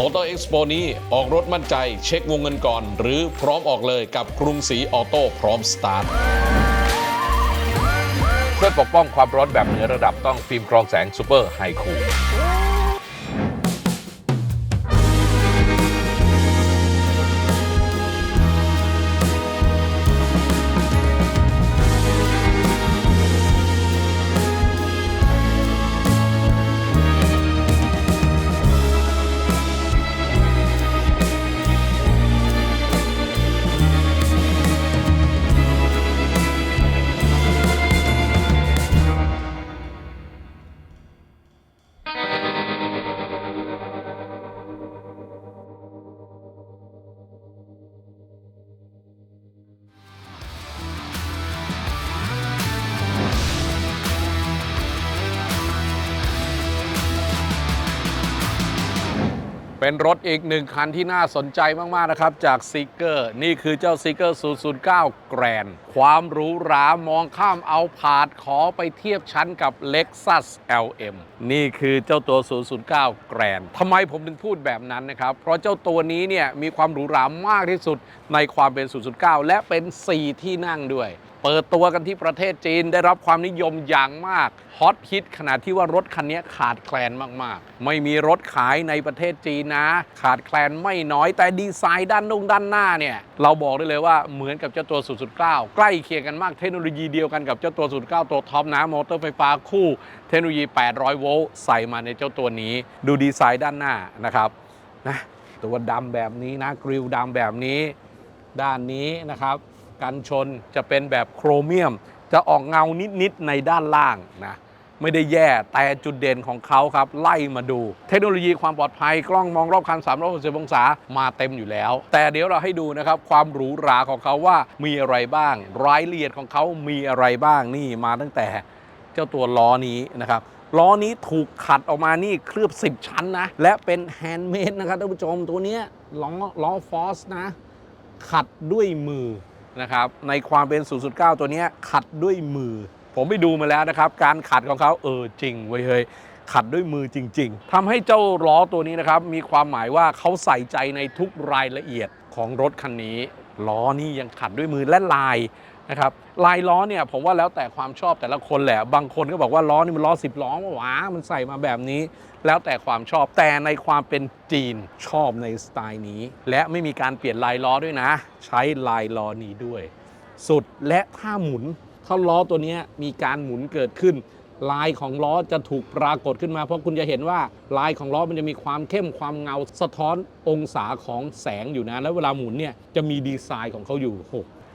มอเตอร์เอ็กซ์โปนี้ออกรถมั่นใจ เช็ควงเงินก่อน หรือพร้อมออกเลยกับกรุงศรีออโต้พร้อมสตาร์ทเพื่อปกป้องความร้อนแบบเหนือระดับต้องฟิล์มกรองแสงซูเปอร์ไฮคู เป็นรถอีกหนึ่งคันที่น่าสนใจมาก ๆ นะครับ จากซีเกอร์นี่คือเจ้าซีเกอร์009 แกรนความหรูหรามองข้ามเอาผาดขอไปเทียบชั้นกับ Lexus LM นี่คือเจ้าตัว 009 แกรนทำไมผมถึงพูดแบบนั้นนะครับ เพราะเจ้าตัวนี้เนี่ยมีความหรูหรามากที่สุดในความเป็น 009 และเป็น 4 ที่นั่งด้วย เปิดตัวกันที่ประเทศจีนได้รับความนิยมอย่างมากฮอตฮิตขนาดที่ว่ารถคันนี้ขาดแคลนมากๆ ไม่มีรถขายในประเทศจีนนะ ขาดแคลนไม่น้อยแต่ดีไซน์ด้านนุ่งด้านหน้าเนี่ยเราบอกได้เลยว่าเหมือนกับเจ้าตัว009 ใกล้เคียงกันมากเทคโนโลยีเดียวกันกับเจ้าตัว009 ตัวท็อปนะมอเตอร์ไฟฟ้าคู่เทคโนโลยี 800 โวลต์ใส่มาในเจ้าตัวนี้ ดูดีไซน์ด้านหน้านะครับนะตัวดำแบบนี้นะกริลดำแบบนี้ ด้านนี้นะครับ กันชนจะเป็นแบบโครเมียม จะออกเงานิด ๆ ในด้านล่างนะไม่ได้แย่แต่จุดเด่นของเขาครับ ไล่มาดู เทคโนโลยีความปลอดภัยกล้องมองรอบคัน 360 องศามาเต็มอยู่แล้ว แต่เดี๋ยวเราให้ดูนะครับ ความหรูหราของเขาว่ามีอะไรบ้าง รายละเอียดของเขามีอะไรบ้างนี่มาตั้งแต่เจ้าตัวล้อนี้นะครับล้อนี้ถูกขัดออกมานี่เคลือบ 10 ชั้นนะ และเป็นแฮนด์เมดนะครับท่านผู้ชมตัวเนี้ยล้อล้อฟอสนะ ขัดด้วยมือ นะครับในความเป็น 009 ตัวนี้ขัดด้วยมือ ผมไปดูมาแล้วนะครับ การขัดของเขาเออจริงเว้ยเฮ้ยขัดด้วยมือจริง ๆทำให้เจ้าล้อตัวนี้นะครับ มีความหมายว่าเขาใส่ใจในทุกรายละเอียดของรถคันนี้ล้อนี่ยังขัดด้วยมือและลาย นะครับลายล้อเนี่ยผมว่าแล้วแต่ความชอบแต่ละคนแหละ บางคนก็บอกว่าล้อนี่มันล้อสิบล้อวะหวามันใส่มาแบบนี้ แล้วแต่ความชอบแต่ในความเป็นจีนชอบในสไตล์นี้ และไม่มีการเปลี่ยนลายล้อด้วยนะ ใช้ลายล้อนี้ด้วย สุดและถ้าหมุนถ้าล้อตัวนี้มีการหมุนเกิดขึ้น ลายของล้อจะถูกปรากฏขึ้นมา เพราะคุณจะเห็นว่าลายของล้อมันจะมีความเข้มความเงาสะท้อนองศาของแสงอยู่นะ แล้วเวลาหมุนเนี่ยจะมีดีไซน์ของเขาอยู่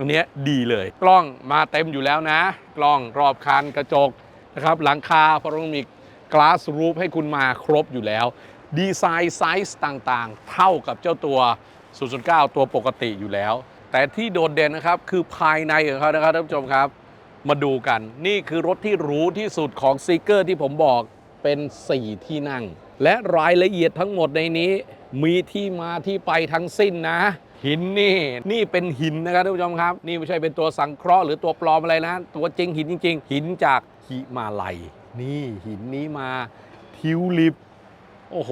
โหอันเนี้ยดีเลย กล้องมาเต็มอยู่แล้วนะ กล้องรอบคันกระจกนะครับหลังคาพาโรมิกกลาสรูปให้คุณมาครบอยู่แล้ว ดีไซน์ไซส์ต่างๆ เท่ากับเจ้าตัว 009 ตัวปกติอยู่แล้ว แต่ที่โดดเด่นนะครับคือภายในของเขานะครับท่านผู้ชมครับ มาดูกันนี่คือรถที่หรูที่สุดของซีเกอร์ที่ผมบอกเป็น 4 ที่นั่ง และรายละเอียดทั้งหมดในนี้มีที่มาที่ไปทั้งสิ้นนะ หินนี่นี่เป็นหินนะครับท่านผู้ชมครับ นี่ไม่ใช่เป็นตัวสังเคราะห์หรือตัวปลอมอะไรนะตัวจริงหินจริง ๆ หินจากหิมาลัย นี่หินนี้มาทิวลิป โอ้โห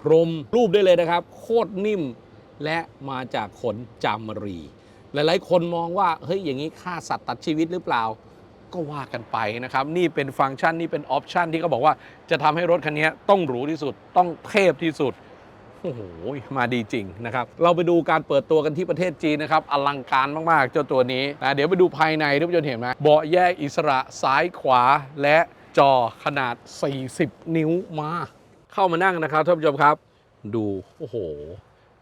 พรมรูปได้เลยนะครับ โคตรนิ่มและมาจากขนจามรี หลายๆ คนมองว่าเฮ้ยอย่างนี้ฆ่าสัตว์ตัดชีวิตหรือเปล่า ก็ว่ากันไปนะครับ นี่เป็นฟังก์ชันนี่เป็นออปชันที่เขาบอกว่าจะทำให้รถคันนี้ต้องหรูที่สุดต้องเทพที่สุด อ้โห มาดีจริงนะครับ เราไปดูการเปิดตัวกันที่ประเทศจีนนะครับ อลังการมาก ๆ เจ้าตัวนี้นะเดี๋ยวไปดูภายในทุกท่านเห็นไหมเบาะแยกอิสระซ้ายขวาและจอขนาด 40 นิ้วมา เข้ามานั่งนะครับท่านผู้ชมครับ ดูโอ้โห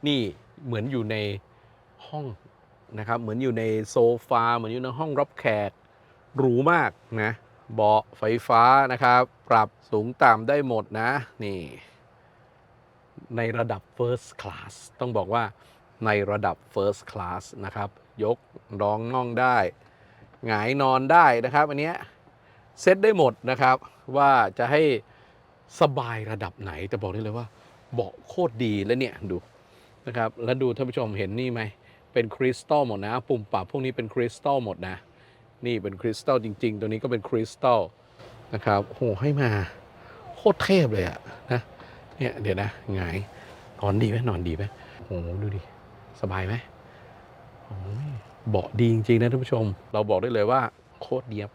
นี่เหมือนอยู่ในห้องนะครับ เหมือนอยู่ในโซฟา เหมือนอยู่ในห้องรับแขกหรูมากนะเบาะไฟฟ้านะครับ ปรับสูงต่ำได้หมดนะ นี่ ในระดับ First Class ต้องบอกว่าในระดับ First Class นะครับ ยกรองน่องได้หงายนอนได้นะครับอันเนี้ยเซตได้หมดนะครับว่าจะให้สบายระดับไหน แต่บอกได้เลยว่าเบาะโคตรดีแล้วเนี่ยดูนะครับแล้วดูท่านผู้ชมเห็นนี่ไหมเป็นคริสตัลหมดนะ ปุ่มปรับพวกนี้เป็นคริสตัลหมดนะ นี่เป็นคริสตัลจริง ๆ ตัวนี้ก็เป็นคริสตัลนะครับโหให้มาโคตรเทพเลยอะนะ เนี่ยเดี๋ยวนะหงายอนดีไหมนอนดีไหมโอ้โหดูดิสบายไหมโอ้ยเบาะดีจริงๆนะท่านผู้ชม เราบอกได้เลยว่าโคตรเดียบ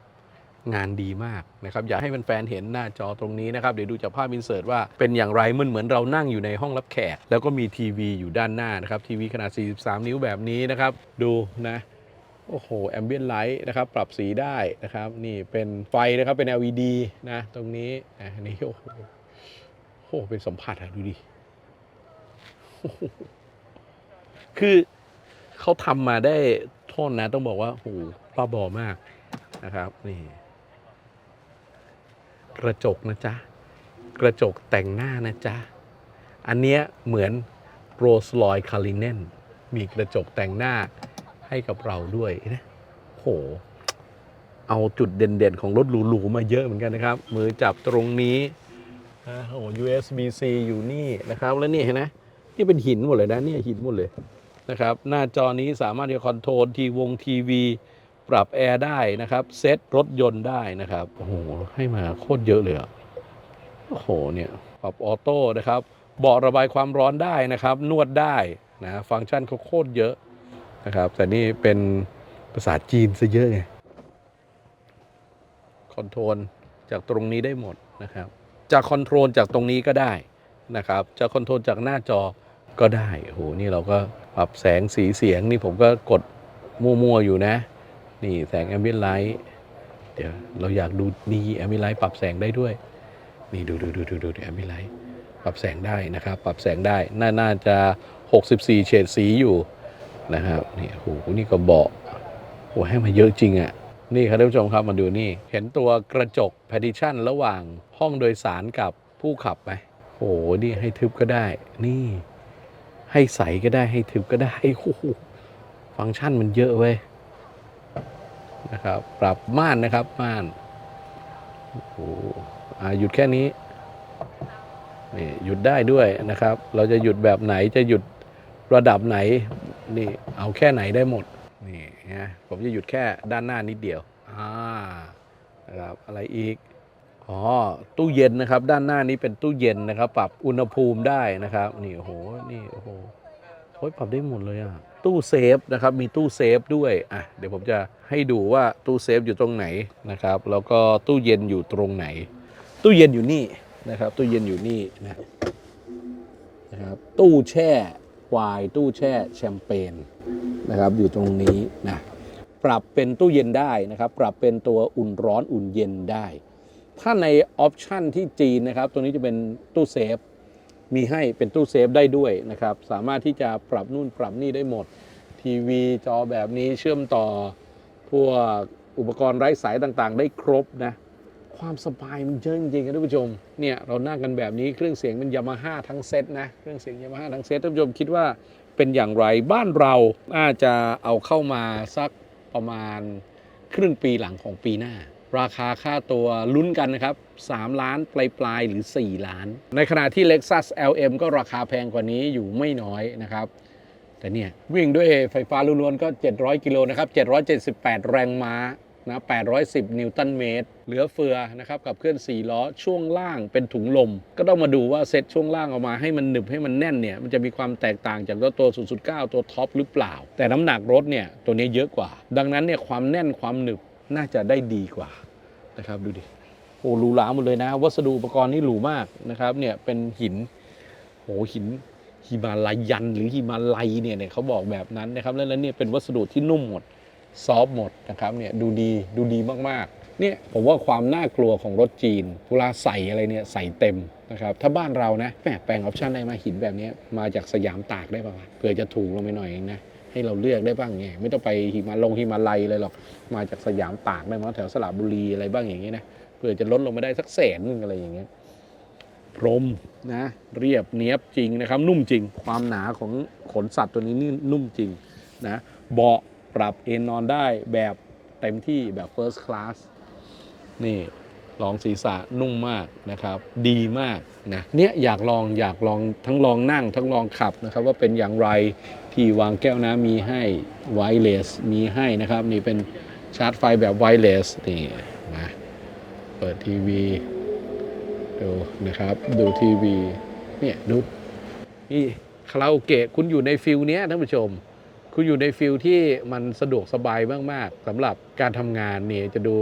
งานดีมากนะครับ อยากให้แฟนๆเห็นหน้าจอตรงนี้นะครับ เดี๋ยวดูจากภาพอินเสิร์ตว่าเป็นอย่างไรมันเหมือนเรานั่งอยู่ในห้องรับแขก แล้วก็มีทีวีอยู่ด้านหน้านะครับ ทีวีขนาด 43 นิ้วแบบนี้นะครับ ดูนะ โอ้โหแอมเบียนไลท์นะครับ ปรับสีได้นะครับ นี่เป็นไฟนะครับเป็น LED นะ ตรงนี้อะนี่โอ้โห โอ้โหเป็นสัมผัสอะดูดิคือเขาทำมาได้โทษนะ ต้องบอกว่าโอ้โหบ้าบอมากนะครับ นี่ กระจกนะจ๊ะ กระจกแต่งหน้านะจ๊ะ อันเนี้ยเหมือนโรสลอยคาริเนนมีกระจกแต่งหน้าให้กับเราด้วยนะโห เอาจุดเด่นๆ ของรถหรูๆมาเยอะเหมือนกันนะครับ มือจับตรงนี้ นะโอ้ USB-C อยู่นี่นะครับ แล้วนี่เห็นไหมนี่เป็นหินหมดเลยนะเนี่ยหินหมดเลยนะครับ หน้าจอนี้สามารถจะคอนโทรลทีวงทีวีปรับแอร์ได้นะครับ เซ็ตรถยนต์ได้นะครับ โอ้โห ให้มาโคตรเยอะเลยอะโอ้โห เนี่ยปรับออโต้นะครับเบาะระบายความร้อนได้นะครับ นวดได้นะฟังก์ชันเขาโคตรเยอะนะครับ แต่นี่เป็นภาษาจีนซะเยอะไงคอนโทรลจากตรงนี้ได้หมดนะครับ จะคอนโทรลจากตรงนี้ก็ได้นะครับ จะคอนโทรลจากหน้าจอก็ได้โอ้โหนี่เราก็ปรับแสงสีเสียงนี่ผมก็กดมั่วๆอยู่นะ นี่แสงแอมเบียนไลท์เดี๋ยวเราอยากดูนี่แอมเบียนไลท์ปรับแสงได้ด้วย นี่ดูดูดูดูดูแอมเบียนไลท์ปรับแสงได้นะครับ ปรับแสงได้น่าน่าจะ 64 เฉดสีอยู่นะครับนี่โอ้โหนี่ก็เบาะโหให้มาเยอะจริงอะ่ะ นี่ครับท่านผู้ชมครับมาดูนี่ เห็นตัวกระจก partition ระหว่างห้องโดยสารกับผู้ขับไหมโหนี่ให้ทึบก็ได้ นี่ ให้ใสก็ได้ให้ทึบก็ได้โอ้โหฟังก์ชันมันเยอะเว้ยนะครับ ปรับม่านนะครับม่านโอ้โหหยุดแค่นี้นี่หยุดได้ด้วยนะครับ เราจะหยุดแบบไหนจะหยุดระดับไหน นี่เอาแค่ไหนได้หมด นะผมจะหยุดแค่ด้านหน้านิดเดียวอ่านะครับอะไรอีกอ๋อตู้เย็นนะครับ ด้านหน้านี้เป็นตู้เย็นนะครับ ปรับอุณหภูมิได้นะครับนี่โอ้โหนี่โอ้โหโอ้ยปรับได้หมดเลยอะตู้เซฟนะครับมีตู้เซฟด้วยอะเดี๋ยวผมจะให้ดูว่าตู้เซฟอยู่ตรงไหนนะครับ แล้วก็ตู้เย็นอยู่ตรงไหน ตู้เย็นอยู่นี่นะครับ ตู้เย็นอยู่นี่นะนะครับตู้แช่ วน์ตู้แช่แชมเปญนะครับอยู่ตรงนี้นะปรับเป็นตู้เย็นได้นะครับปรับเป็นตัวอุ่นร้อนอุ่นเย็นได้ ถ้าในออปชันที่จีนนะครับตัวนี้จะเป็นตู้เซฟมีให้เป็นตู้เซฟได้ด้วยนะครับสามารถที่จะปรับนู่นปรับนี่ได้หมด ทีวีจอแบบนี้เชื่อมต่อพวกอุปกรณ์ไร้สายต่างๆ ได้ครบนะ ความสบายมันเยอะจริงๆครับท่านผู้ชมเนี่ยเรานั่งกันแบบนี้เครื่องเสียงเป็นยามาฮ่าทั้งเซตนะเครื่องเสียงยามาฮ่าทั้งเซตท่านผู้ชมคิดว่าเป็นอย่างไรบ้านเราน่าจะเอาเข้ามาสักประมาณครึ่งปีหลังของปีหน้า ราคาค่าตัวลุ้นกันนะครับ 3 ล้านปลายๆหรือ 4 ล้าน ในขณะที่ Lexus LM ก็ราคาแพงกว่านี้อยู่ไม่น้อยนะครับ แต่เนี่ย วิ่งด้วยไฟฟ้าล้วนๆก็ 700 กิโลนะครับ 778 แรงม้า นะ 810 นิวตันเมตร เหลือเฟือนะครับกับเคลื่อน 4 ล้อ ช่วงล่างเป็นถุงลม ก็ต้องมาดูว่าเซ็ตช่วงล่างออกมาให้มันหนึบให้มันแน่นเนี่ย มันจะมีความแตกต่างจากตัวตัว 009 ตัวท็อปหรือเปล่า แต่น้ำหนักรถเนี่ยตัวนี้เยอะกว่า ดังนั้นเนี่ยความแน่นความหนึบน่าจะได้ดีกว่านะครับดูดิ โอ้หรูหราหมดเลยนะ วัสดุอุปกรณ์นี่หรูมากนะครับเนี่ยเป็นหินโหหินฮิมาลายันหรือฮิมาลัยเนี่ยเนี่ยเขาบอกแบบนั้นนะครับแล้วแล้วเนี่ยเป็นวัสดุที่นุ่มหมด ซอฟหมดนะครับเนี่ยดูดีดูดีมากๆเนี่ยผมว่าความน่ากลัวของรถจีนเวลาใส่อะไรเนี่ยใส่เต็มนะครับถ้าบ้านเรานะแแปลงออปชันได้มาหินแบบนี้มาจากสยามตากได้ป่าวะเผื่อจะถูกลงไปหน่อยเองนะให้เราเลือกได้บ้างไงไม่ต้องไปหิมาลงหิมาลัยเลยหรอกมาจากสยามตากได้มาแถวสระบุรีอะไรบ้างอย่างนี้นะเผื่อจะลดลงไปได้สักแสนนึงอะไรอย่างเงี้ยพรมนะเรียบเนียบจริงนะครับนุ่มจริง ความหนาของขนสัตว์ตัวนี้นี่นุ่มจริงนะเบาะ ปรับเอนนอนได้แบบเต็มที่แบบ First Class นี่รองศีรษะนุ่มมากนะครับ ดีมากนะเนี่ยอยากลองอยากลองทั้งลองนั่งทั้งลองขับนะครับ ว่าเป็นอย่างไรที่วางแก้วน้ำมีให้ไวเลสมีให้นะครับ นี่เป็นชาร์จไฟแบบไวเลสนี่นะเปิดทีวีดูนะครับ ดูทีวีเนี่ยดูนี่คาราโอเกะคุณอยู่ในฟิลเนี้ยท่านผู้ชม คุณอยู่ในฟิลที่มันสะดวกสบายมากๆสำหรับการทำงานนี่จะดู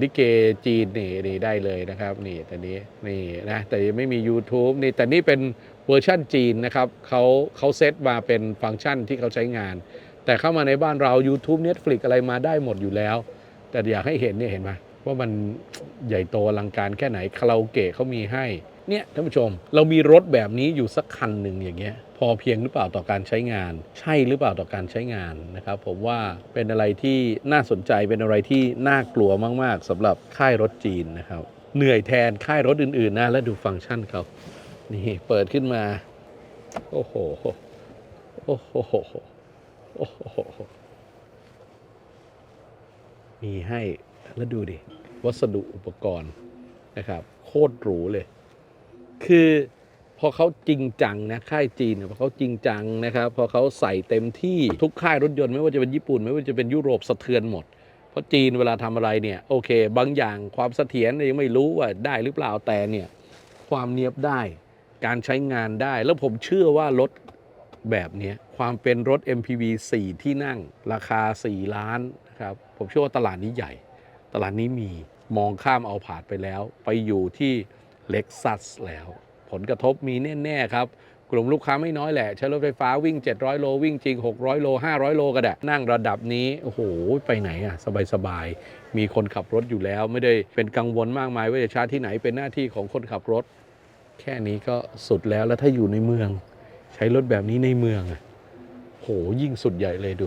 ลิเกจีนนี่นี่ได้เลยนะครับนี่แต่นี้นี่นะแต่ยังไม่มี YouTube นี่แต่นี่เป็นเวอร์ชั่นจีนนะครับเขาเขาเซตมาเป็นฟังก์ชันที่เขาใช้งาน แต่เข้ามาในบ้านเรา YouTube Netflix อะไรมาได้หมดอยู่แล้ว แต่อยากให้เห็นเนี่ยเห็นไหมว่ามันใหญ่โตอลังการแค่ไหนคาราโอเกะเขามีให้ เนี่ยท่านผู้ชม เรามีรถแบบนี้อยู่สักคันหนึ่งอย่างเงี้ยพอเพียงหรือเปล่าต่อการใช้งาน ใช่หรือเปล่าต่อการใช้งานนะครับ ผมว่าเป็นอะไรที่น่าสนใจเป็นอะไรที่น่ากลัวมากๆสำหรับค่ายรถจีนนะครับ เหนื่อยแทนค่ายรถอื่นๆนะและดูฟังก์ชันเขานี่เปิดขึ้นมา โอ้โหโอ้โหโอ้โหมีให้แล้วดูดิ วัสดุอุปกรณ์นะครับ โคตรหรูเลย คือพอเขาจริงจังนะค่ายจีนพอเขาจริงจังนะครับพอเขาใส่เต็มที่ทุกค่ายรถยนต์ไม่ว่าจะเป็นญี่ปุ่น ไม่ว่าจะเป็นยุโรปสะเทือนหมด เพราะจีนเวลาทำอะไรเนี่ยโอเค บางอย่างความเสถียรยังไม่รู้ว่าได้หรือเปล่าแต่เนี่ยความเนียบได้การใช้งานได้ แล้วผมเชื่อว่ารถแบบนี้ความเป็นรถ MPV 4 ที่นั่ง ราคา 4 ล้านนะครับผมเชื่อว่าตลาดนี้ใหญ่ ตลาดนี้มีมองข้ามเอาผาดไปแล้ว ไปอยู่ที่ เล็กซัสแล้ว ผลกระทบมีแน่ ๆ ครับ กลุ่มลูกค้าไม่น้อยแหละ ใช้รถไฟฟ้าวิ่ง 700 โล วิ่งจริง 600 โล 500 โลก็ได้ นั่งระดับนี้ โอ้โห ไปไหนอะ สบาย ๆ มีคนขับรถอยู่แล้ว ไม่ได้เป็นกังวลมากมาย ว่าจะชาร์จที่ไหนเป็นหน้าที่ของคนขับรถ แค่นี้ก็สุดแล้วแล้วถ้าอยู่ในเมือง ใช้รถแบบนี้ในเมืองอะโหยิ่งสุดใหญ่เลยดู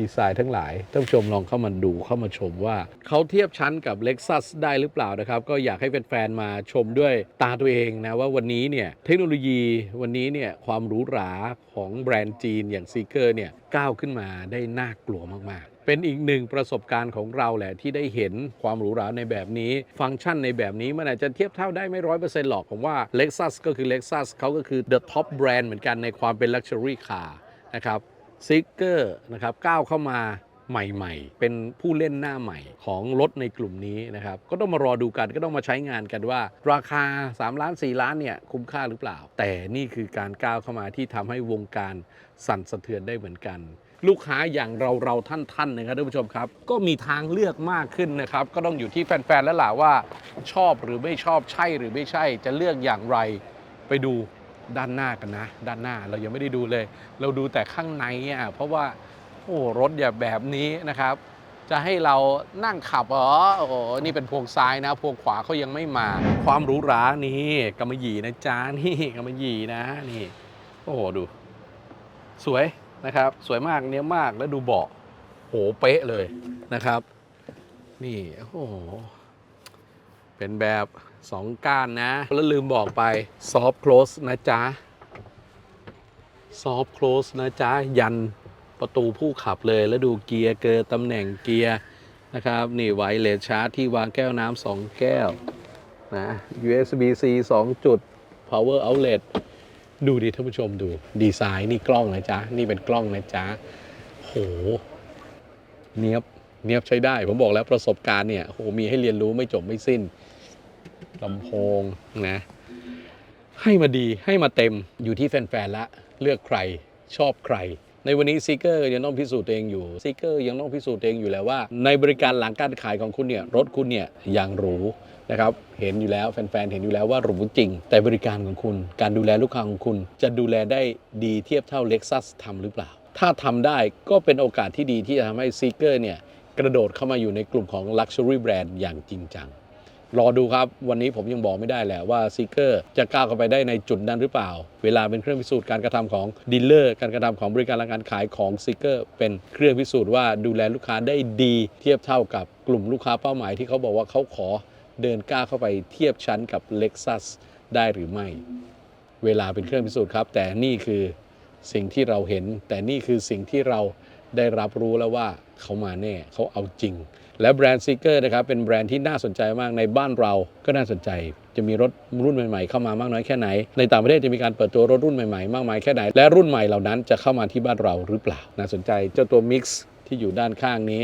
ดีไซน์ทั้งหลายท่านผู้ชมลองเข้ามาดูเข้ามาชมว่าเขาเทียบชั้นกับ Lexus ได้หรือเปล่านะครับ ก็อยากให้แฟนๆมาชมด้วยตาตัวเองนะว่าวันนี้เนี่ยเทคโนโลยีวันนี้เนี่ยความหรูหราของแบรนด์จีนอย่างซีเกอร์เนี่ยก้าวขึ้นมาได้น่ากลัวมากๆเป็นอีกหนึ่งประสบการณ์ของเราแหละที่ได้เห็นความหรูหราในแบบนี้ ฟังก์ชันในแบบนี้ มันอาจจะเทียบเท่าได้ไม่ร้อยเปอร์เซ็นต์หรอก ผมว่า Lexus ก็คือ Lexus เขาก็คือ the top brand เหมือนกันในความเป็น luxury car นะครับ ซิกเกอร์นะครับก้าวเข้ามาใหม่ๆ เป็นผู้เล่นหน้าใหม่ของรถในกลุ่มนี้นะครับ ก็ต้องมารอดูกัน ก็ต้องมาใช้งานกันว่า ราคา 3 ล้าน 4 ล้านเนี่ย คุ้มค่าหรือเปล่า แต่นี่คือการก้าวเข้ามาที่ทำให้วงการสั่นสะเทือนได้เหมือนกัน ลูกค้าอย่างเราเราท่านท่านๆนะครับท่านผู้ชมครับ ก็มีทางเลือกมากขึ้นนะครับ ก็ต้องอยู่ที่แฟนๆแล้วล่ะว่า ชอบหรือไม่ชอบใช่หรือไม่ใช่จะเลือกอย่างไรไปดู ด้านหน้ากันนะ ด้านหน้าเรายังไม่ได้ดูเลย เราดูแต่ข้างในอะเพราะว่าโอ้รถอย่าแบบนี้นะครับ จะให้เรานั่งขับเหรอโอ้โหนี่เป็นพวงซ้ายนะ พวงขวาเขายังไม่มา ความหรูหรานี่กำมะหยี่นะจ๊ะนี่กำมะหยี่นะนี่ โอ้โหดู สวยนะครับ สวยมากเนี้ยมากแล้วดูเบาะโหเป๊ะเลยนะครับ นี่โอ้โห เป็นแบบสองก้านนะ แล้วลืมบอกไปซอฟ t c คล s นะจ๊ะซอฟ t c คล s นะจ๊ะ ยันประตูผู้ขับเลยแล้วดูเกียร์เกินตำแหน่งเกียร์นะครับ นี่ไวเลสชาร์จที่วางแก้วน้ำสองแก้วนะ USB-C 2 จุด power outlet ดูดิท่านผู้ชมดู ดีไซน์นี่กล้องนะจ๊ะ นี่เป็นกล้องนะจ๊ะโหเนียบเนียบใช้ได้ ผมบอกแล้วประสบการณ์เนี่ยโหมีให้เรียนรู้ไม่จบไม่สิ้น ลำโพงนะให้มาดีให้มาเต็มอยู่ที่แฟนๆละเลือกใครชอบใคร ในวันนี้ซีเกอร์ยังต้องพิสูจน์ตัวเองอยู่ซีเกอร์ยังต้องพิสูจน์ตัวเองอยู่แล้วว่า ในบริการหลังการขายของคุณเนี่ยรถคุณเนี่ยยังหรูนะครับเห็นอยู่แล้วแฟนๆเห็นอยู่แล้วว่าหรูจริง แต่บริการของคุณ การดูแลลูกค้าของคุณ จะดูแลได้ดีเทียบเท่า Lexus ทำหรือเปล่า ถ้าทำได้ก็เป็นโอกาสที่ดีที่จะทำให้ซีเกอร์เนี่ยกระโดดเข้ามาอยู่ในกลุ่มของ Luxury Brand อย่างจริงจัง รอดูครับ วันนี้ผมยังบอกไม่ได้แหละว่าซีเกอร์จะก้าวเข้าไปได้ในจุดนั้นหรือเปล่า เวลาเป็นเครื่องพิสูจน์การกระทำของดีลเลอร์การกระทำของบริการและการขายของซีเกอร์เป็นเครื่องพิสูจน์ว่าดูแลลูกค้าได้ดีเทียบเท่ากับกลุ่มลูกค้าเป้าหมายที่เขาบอกว่าเขาขอเดินก้าวเข้าไปเทียบชั้นกับ Lexus ได้หรือไม่ เวลาเป็นเครื่องพิสูจน์ครับ แต่นี่คือสิ่งที่เราเห็น แต่นี่คือสิ่งที่เรา ได้รับรู้แล้วว่าเขามาแน่เขาเอาจริง และแบรนด์ซิกเกอร์นะครับเป็นแบรนด์ที่น่าสนใจมากในบ้านเราก็น่าสนใจ จะมีรถรุ่นใหม่ๆ เข้ามามากน้อยแค่ไหน ในต่างประเทศจะมีการเปิดตัวรถรุ่นใหม่ๆ มากมายแค่ไหน และรุ่นใหม่เหล่านั้นจะเข้ามาที่บ้านเราหรือเปล่า น่าสนใจเจ้าตัวมิกซ์ที่อยู่ด้านข้างนี้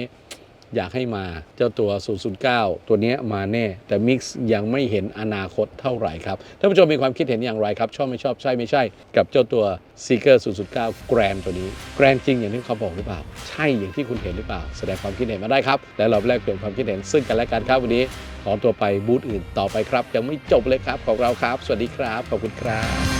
อยากให้มาเจ้าตัว 009 ตัวนี้มาแน่ แต่ Mix ยังไม่เห็นอนาคตเท่าไหร่ครับท่านผู้ชมมีความคิดเห็นอย่างไรครับ ชอบไม่ชอบใช่ไม่ใช่ กับเจ้าตัว Seeker 009 Grand ตัวนี้ Grand จริงอย่างที่เขาบอกหรือเปล่า ใช่อย่างที่คุณเห็นหรือเปล่า แสดงความคิดเห็นมาได้ครับ และเราแลกเปลี่ยนความคิดเห็นซึ่งกันและกันครับวันนี้ขอตัวไปบูธอื่นต่อไปครับยังไม่จบเลยครับของเราครับ สวัสดีครับขอบคุณครับ